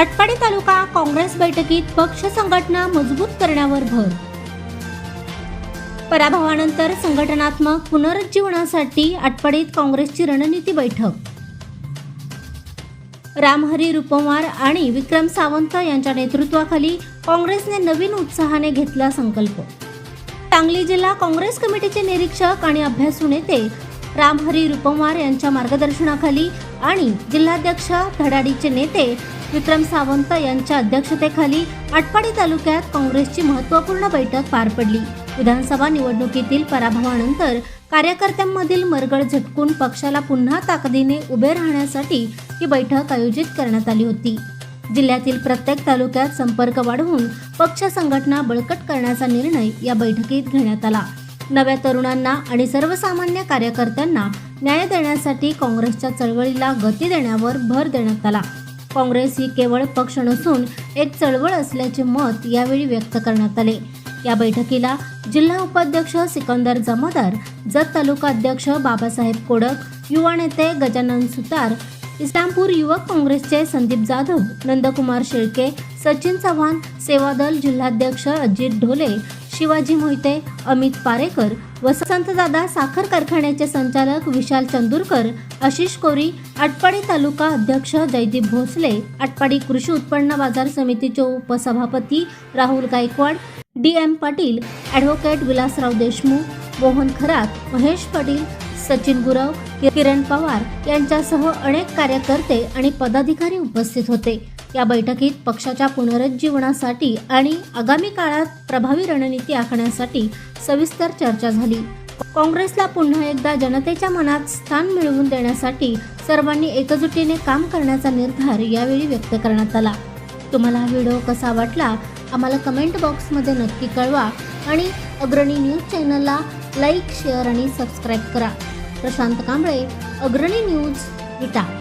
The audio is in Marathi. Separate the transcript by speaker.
Speaker 1: आटपाडी तालुका काँग्रेस बैठकीत पक्ष संघटना मजबूत करण्यावर भर. पराभवानंतर संघटनात्मक पुनरुज्जीवनासाठी आटपाडीत काँग्रेसची रणनीती बैठक. रामहरी रुपवार आणि विक्रम सावंत यांच्या नेतृत्वाखाली काँग्रेसने नवीन उत्साहाने घेतला संकल्प. सांगली जिल्हा काँग्रेस कमिटीचे निरीक्षक आणि अभ्यासू नेते रामहरी रुपमवार यांच्या मार्गदर्शनाखाली आणि जिल्हाध्यक्ष धडाडीचे नेते विक्रम सावंत यांच्या अध्यक्षतेखाली आटपाडी तालुक्यात काँग्रेसची महत्त्वपूर्ण बैठक पार पडली. विधानसभा निवडणुकीतील पराभवानंतर कार्यकर्त्यांमधील मरगळ झटकून पक्षाला पुन्हा ताकदीने उभे राहण्यासाठी ही बैठक आयोजित करण्यात आली होती. जिल्ह्यातील प्रत्येक तालुक्यात संपर्क वाढवून पक्ष संघटना बळकट करण्याचा निर्णय या बैठकीत घेण्यात आला. नव्या तरुणांना आणि सर्वसामान्य कार्यकर्त्यांना न्याय देण्यासाठी काँग्रेसच्या चळवळीला गती देण्यावर भर देण्यात आला. काँग्रेस ही केवळ पक्ष नसून एक चळवळ असल्याचे मत यावेळी व्यक्त करण्यात आले. या बैठकीला जिल्हा उपाध्यक्ष सिकंदर जमादार जत तालुका अध्यक्ष बाबासाहेब कोडक युवा नेते गजानन सुतार इस्लामपूर युवक काँग्रेसचे संदीप जाधव नंदकुमार शेळके सचिन चव्हाण सेवादल जिल्हाध्यक्ष अजित ढोले शिवाजी मोहिते अमित पारेकर वसंतदादा साखर कारखान्याचे संचालक विशाल चंदूरकर आशिष कोरी आटपाडी तालुका अध्यक्ष जयदीप भोसले आटपाडी कृषी उत्पन्न बाजार समितीचे उपसभापती Rahul Gaikwad D M Patil advocate Vilasrao Deshmukh Mohan Kharat Mahesh Patil Sachin Gurav Kiran Pawar यांच्यासह अनेक कार्यकर्ते आणि पदाधिकारी उपस्थित होते. या बैठकीत पक्षाच्या पुनरुज्जीवनासाठी आणि आगामी काळात प्रभावी रणनीती आखण्यासाठी सविस्तर चर्चा झाली. काँग्रेसला पुन्हा एकदा जनतेच्या मनात स्थान मिळवून देण्यासाठी सर्वांनी एकजुटीने काम करण्याचा निर्धार यावेळी व्यक्त करण्यात आला. तुम्हाला हा व्हिडिओ कसा वाटला? आम्हाला कमेंट बॉक्समध्ये नक्की कळवा आणि अग्रणी न्यूज चॅनलला लाईक शेअर आणि सबस्क्राईब करा. प्रशांत कांबळे अग्रणी न्यूज विटा.